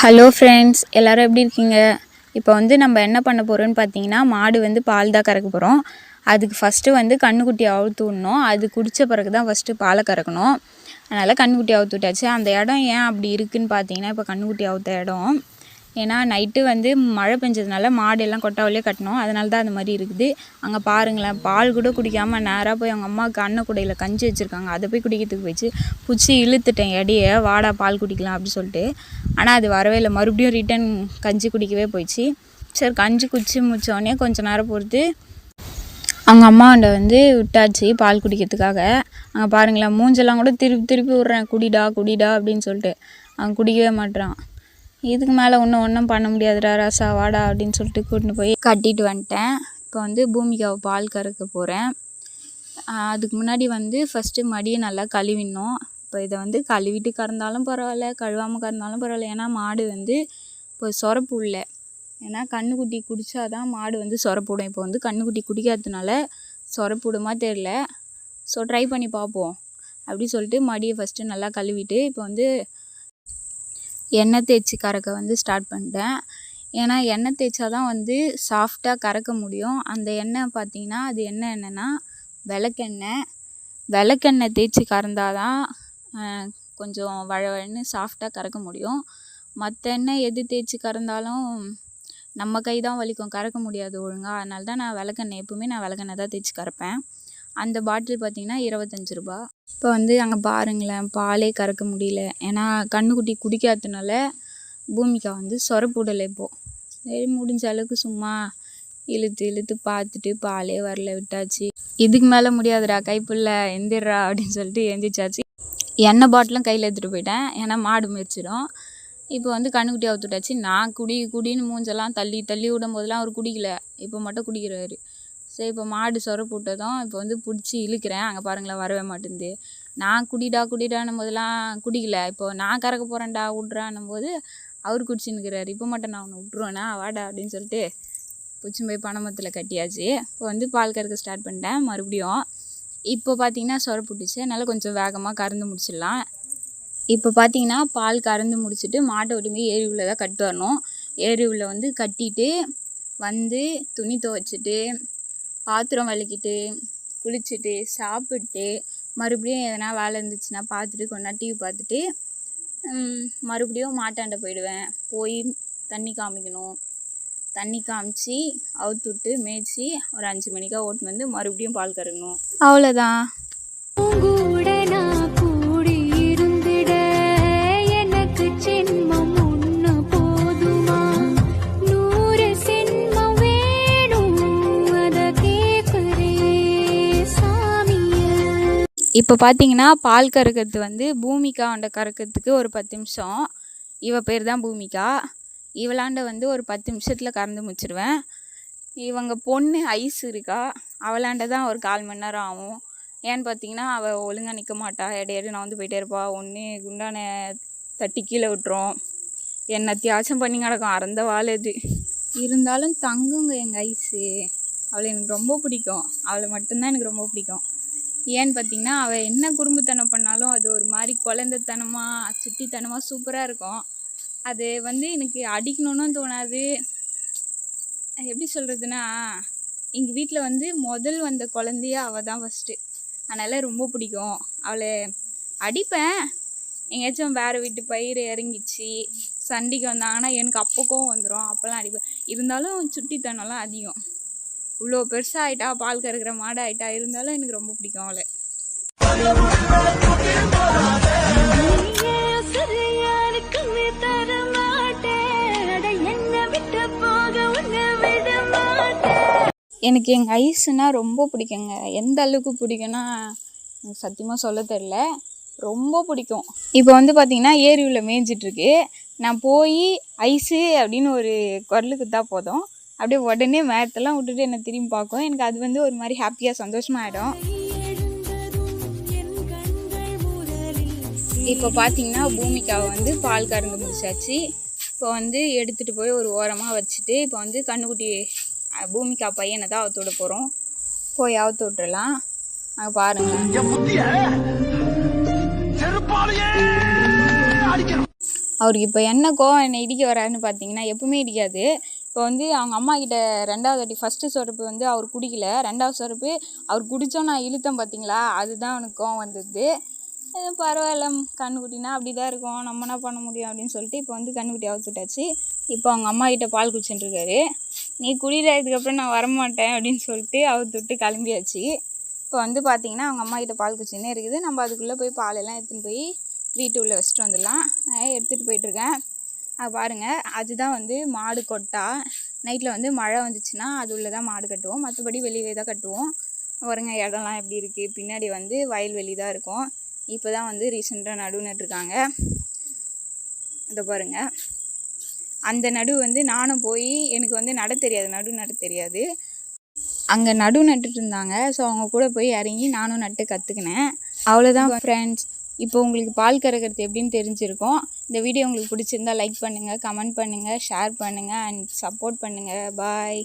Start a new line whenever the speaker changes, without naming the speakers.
Hello friends எல்லோரும் எப்படி இருக்கீங்க? இப்போ வந்து நம்ம என்ன பண்ண போகிறோம்னு பார்த்தீங்கன்னா மாடு வந்து பால் தான் கறக்க போகிறோம் அதுக்கு ஃபஸ்ட்டு வந்து கண்ணுக்குட்டி அவுழ்த்து விடணும். அது குடித்த பிறகு தான் ஃபஸ்ட்டு பாலை கறக்கணும். அதனால் கன்றுக்குட்டி அவுத்து விட்டாச்சு. அந்த இடம் ஏன் அப்படி இருக்குன்னு பார்த்தீங்கன்னா இப்போ கன்றுக்குட்டி அவுத்த இடம். ஏன்னா நைட்டு வந்து மழை பெஞ்சதுனால மாடு எல்லாம் கொட்டாவிலே கட்டணும் அதனால தான் அந்த மாதிரி இருக்குது. அங்கே பாருங்களேன் பால் கூட குடிக்காமல் நேராக போய் அவங்க அம்மாவுக்கு அண்ணன் குடையில் கஞ்சி வச்சுருக்காங்க. அதை போய் குடிக்கிறதுக்கு போயிடுச்சு. பிடிச்சி இழுத்துட்டேன் எடையை. வாடா பால் குடிக்கலாம் அப்படி சொல்லிட்டு. ஆனால் அது வரவே இல்லை. மறுபடியும் ரிட்டன் கஞ்சி குடிக்கவே போயிடுச்சு. சரி கஞ்சி குடிச்சு முடிச்சோடனே கொஞ்ச நேரம் பொறுத்து அவங்க அம்மாண்ட வந்து விட்டாச்சு பால் குடிக்கிறதுக்காக. அங்கே பாருங்களேன் மூஞ்செல்லாம் கூட திருப்பி திருப்பி விட்றேன். குடிடா குடிடா அப்படின்னு சொல்லிட்டு. அவன் குடிக்கவே மாட்றான். இதுக்கு மேலே ஒன்றும் ஒன்றும் பண்ண முடியாதுடா ராசா வாடா அப்படின்னு சொல்லிட்டு கூட்டின்னு போய் கட்டிட்டு வந்துட்டேன். இப்போ வந்து பூமிக்காவை பால் கறக்க போகிறேன் அதுக்கு முன்னாடி வந்து ஃபஸ்ட்டு மடியை நல்லா கழுவிடணும். இப்போ இதை வந்து கழுவிட்டு கறந்தாலும் பரவாயில்ல கழுவாமல் கறந்தாலும் பரவாயில்ல. ஏன்னா மாடு வந்து இப்போ சொரப்பு இல்லை ஏன்னா கன்றுக்குட்டி குடித்தாதான் மாடு வந்து சொரப்புடும் இப்போ வந்து கன்றுக்குட்டி குடிக்காததுனால சொரப்புடுமா தெரில ஸோ ட்ரை பண்ணி பார்ப்போம். அப்படி சொல்லிட்டு மடியை ஃபஸ்ட்டு நல்லா கழுவிட்டு இப்போ வந்து எண்ணெய் தேய்ச்சி கறக்க வந்து ஸ்டார்ட் பண்ணிட்டேன். ஏன்னா எண்ணெய் தேய்ச்சா தான் வந்து சாஃப்டாக கறக்க முடியும். அந்த எண்ணெய் பார்த்திங்கன்னா அது என்ன எண்ணெய்னா விளக்கெண்ணெய். விளக்கெண்ணெய் தேய்ச்சி கறந்தால் தான் கொஞ்சம் வழவழன்னு சாஃப்டாக கறக்க முடியும். மற்ற எண்ணெய் எது தேய்ச்சி கறந்தாலும் நம்ம கை தான் வலிக்கும். கறக்க முடியாது ஒழுங்காக அதனால தான் நான் விளக்கெண்ணெய் எப்போவுமே நான் விளக்கெண்ணெய் தான் தேய்ச்சி கறப்பேன். அந்த பாட்டில் பார்த்திங்கன்னா இருபத்தஞ்சி ரூபா. இப்போ வந்து அங்கே பாருங்களேன் பாலே கறக்க முடியல. ஏன்னா கன்றுக்குட்டி குடிக்காததுனால பூமிக்கா வந்து சொரப்புடலை இப்போது சரி முடிஞ்ச அளவுக்கு சும்மா இழுத்து இழுத்து பார்த்துட்டு பாலே வரல விட்டாச்சு. இதுக்கு மேலே முடியாதுடா கைப்புள்ள எந்திரா அப்படின்னு சொல்லிட்டு எந்திரிச்சாச்சு. எண்ணெய் பாட்டிலும் கையில் எடுத்துகிட்டு போயிட்டேன். ஏன்னா மாடு மிதிச்சிடும் இப்போ வந்து கண்ணுக்குட்டி அவுத்துட்டாச்சு. நான் குடி குடின்னு மூஞ்செல்லாம் தள்ளி தள்ளி விடும் போதெல்லாம் அவர் குடிக்கல. இப்போ மட்டும் குடிக்கிறாரு. சரி இப்போ மாடு சொர போட்டதும் இப்போ வந்து பிடிச்சி இழுக்கிறேன். அங்கே பாருங்களேன் வரவே மாட்டேங்குது நான் குடிடா குடிடான்னும் போதெல்லாம் குடிக்கல. இப்போ நான் கறக்க போகிறேன்டா விட்றான்னும் போது அவர் குடிச்சுன்னுக்கிறாரு இப்போ மட்டும் நான் அவனை விட்ருவேனா வாடா அப்படின்னு சொல்லிட்டு பிடிச்சும் போய் பணமத்தில் கட்டியாச்சு. இப்போ வந்து பால் கறக்க ஸ்டார்ட் பண்ணிட்டேன் மறுபடியும். இப்போ பார்த்தீங்கன்னா சொர புட்டுச்சு. அதனால் கொஞ்சம் வேகமாக கறந்து முடிச்சிடலாம். இப்போ பார்த்தீங்கன்னா பால் கறந்து முடிச்சுட்டு மாட்டை விட்டு போய் ஏரி உள்ளே தான் கட்டு வரணும். ஏரி உள்ளே வந்து கட்டிட்டு வந்து துணி துவைச்சிட்டு பாத்திரம் விளக்கிட்டு குளிச்சுட்டு சாப்பிட்டு மறுபடியும் எதனா வேலை இருந்துச்சுன்னா பார்த்துட்டு கொஞ்ச நேரம் டிவி பார்த்துட்டு மறுபடியும் மாட்டாண்ட போயிடுவேன். போய் தண்ணி காமிக்கணும். தண்ணி காமிச்சு அவுத்து விட்டு மேய்ச்சி ஒரு அஞ்சு மணிக்காக ஓட்டுன்னு வந்து மறுபடியும் பால் கறக்கணும். அவ்வளோதான் இப்போ பார்த்தீங்கன்னா பால் கறக்கிறது வந்து பூமிக்காண்ட கறக்கிறதுக்கு ஒரு பத்து நிமிஷம். இவ பேர் தான் பூமிகா இவளாண்ட வந்து ஒரு பத்து நிமிஷத்தில் கறந்து முடிச்சிருவேன். இவங்க பொண்ணு ஐஸ் இருக்கா? அவளாண்ட தான் ஒரு கால் மணி நேரம் ஆகும். ஏன்னு பார்த்தீங்கன்னா அவள் ஒழுங்காக நிற்க மாட்டா. இடையிட நான் வந்து போயிட்டே இருப்பா. ஒன்று குண்டான தட்டி கீழே விட்டுரும். என்னத்தையாச்சும் பண்ணி கிடக்கும்? அறந்த வாள் அது. இருந்தாலும் தங்குங்க எங்கள் ஐஸு. அவளை எனக்கு ரொம்ப பிடிக்கும். அவளை மட்டும்தான் எனக்கு ரொம்ப பிடிக்கும். ஏன்னு பார்த்தீங்கன்னா அவள் என்ன குறும்புத்தனம் பண்ணாலும் அது ஒரு மாதிரி குழந்தைத்தனமாக சுட்டித்தனமாக சூப்பராக இருக்கும். அது வந்து எனக்கு அடிக்கணும்னு தோணாது. எப்படி சொல்கிறதுனா எங்கள் வீட்டில் வந்து முதல் வந்த குழந்தைய அவள் தான் ஃபஸ்ட்டு அதனால் ரொம்ப பிடிக்கும். அவளை அடிப்பேன். எங்கேயாச்சும் வேறு வீட்டு பயிர் இறங்கிச்சு. சண்டைக்கு வந்தாங்கன்னா எனக்கு அப்போ கோவம் வந்துடும் அப்போல்லாம் அடிப்பேன். இருந்தாலும் சுட்டித்தனம்லாம் அதிகம். இவ்வளோ பெருசாக ஆயிட்டா பால் கறக்கிற மாடு ஆயிட்டா இருந்தாலும் எனக்கு ரொம்ப பிடிக்கும் அவளை. எனக்கு எங்கள் ஐஸுனா ரொம்ப பிடிக்குங்க. எந்த அளவுக்கு பிடிக்கும்னா எனக்கு சத்தியமாக சொல்ல தெரில ரொம்ப பிடிக்கும். இப்போ வந்து பார்த்திங்கன்னா ஏரி உள்ள மேய்ஞ்சிட்ருக்கு நான் போய் ஐஸு அப்படின்னு ஒரு குரல் குத்தா போதும். அப்படியே உடனே மேத்தெல்லாம் விட்டுட்டு என்னை திரும்பி பார்க்கும். எனக்கு அது வந்து ஒரு மாதிரி ஹாப்பியாக சந்தோஷமாயிடும் இப்போ பார்த்தீங்கன்னா பூமிக்காவை வந்து பால் கறந்து முடிச்சாச்சு. இப்போ வந்து எடுத்துகிட்டு போய் ஒரு ஓரமாக வச்சுட்டு இப்போ வந்து கண்ணுக்குட்டி பூமிக்கா பையனை தான் அவுத்து விட போகிறோம் போய் அவுத்து விட்டுறலாம். அங்கே பாருங்கள் அவருக்கு இப்போ என்ன கோவம் என்னை இடிக்க வராருன்னு பார்த்தீங்கன்னா எப்பவுமே இடிக்காது. இப்போ வந்து அவங்க அம்மா கிட்ட ரெண்டாவது வாட்டி ஃபஸ்ட்டு சொரப்பு வந்து அவர் குடிக்கல. ரெண்டாவது சொரப்பு அவர் குடித்தோம் நான் இழுத்தேன் பார்த்தீங்களா அதுதான் அவனுக்கு கோவம் வந்தது. பரவாயில்ல கண்ணுக்குட்டினா அப்படி தான் இருக்கும். நம்ம என்ன பண்ண முடியும்? அப்படின்னு சொல்லிட்டு இப்போ வந்து கண்ணுக்குட்டி அவுத்துட்டாச்சு. இப்போ அவங்க அம்மா கிட்ட பால் குடிச்சுட்டுருக்காரு நீ குடியில இதுக்கப்புறம் நான் வரமாட்டேன். அப்படின்னு சொல்லிட்டு அவுத்துட்டு கிளம்பியாச்சு. இப்போ வந்து பார்த்தீங்கன்னா அவங்க அம்மா கிட்ட பால் குச்சின்னே இருக்குது. நம்ம அதுக்குள்ளே போய் பாலெல்லாம் எடுத்துன்னு போய் வீட்டு உள்ளே வச்சுட்டு வந்துடலாம். எடுத்துகிட்டு போயிட்டுருக்கேன் பாருங்கள் அதுதான் வந்து மாடு கொட்டா. நைட்டில் வந்து மழை வந்துச்சுன்னா அது உள்ளே தான் மாடு கட்டுவோம். மற்றபடி வெளியே தான் கட்டுவோம். பாருங்க இடம்லாம் எப்படி இருக்குது பின்னாடி வந்து வயல்வெளி தான் இருக்கும். இப்போ தான் வந்து ரீசெண்டாக நடுவு நட்டுருக்காங்க. இதை பாருங்கள் அந்த நடுவு வந்து நானும் போய் எனக்கு வந்து நட தெரியாது. நடு நட தெரியாது. அங்கே நடு நட்டுட்டு இருந்தாங்க. ஸோ அவங்க கூட போய் இறங்கி நானும் நட்டு கற்றுக்கினேன் அவ்வளோதான் ஃப்ரெண்ட்ஸ் இப்போ உங்களுக்கு பால் கறக்கிறது எப்படின்னு தெரிஞ்சிருக்கும். இந்த வீடியோ உங்களுக்கு பிடிச்சிருந்தா லைக் பண்ணுங்கள் கமெண்ட் பண்ணுங்கள் ஷேர் பண்ணுங்கள் அண்ட் சப்போர்ட் பண்ணுங்கள் பாய்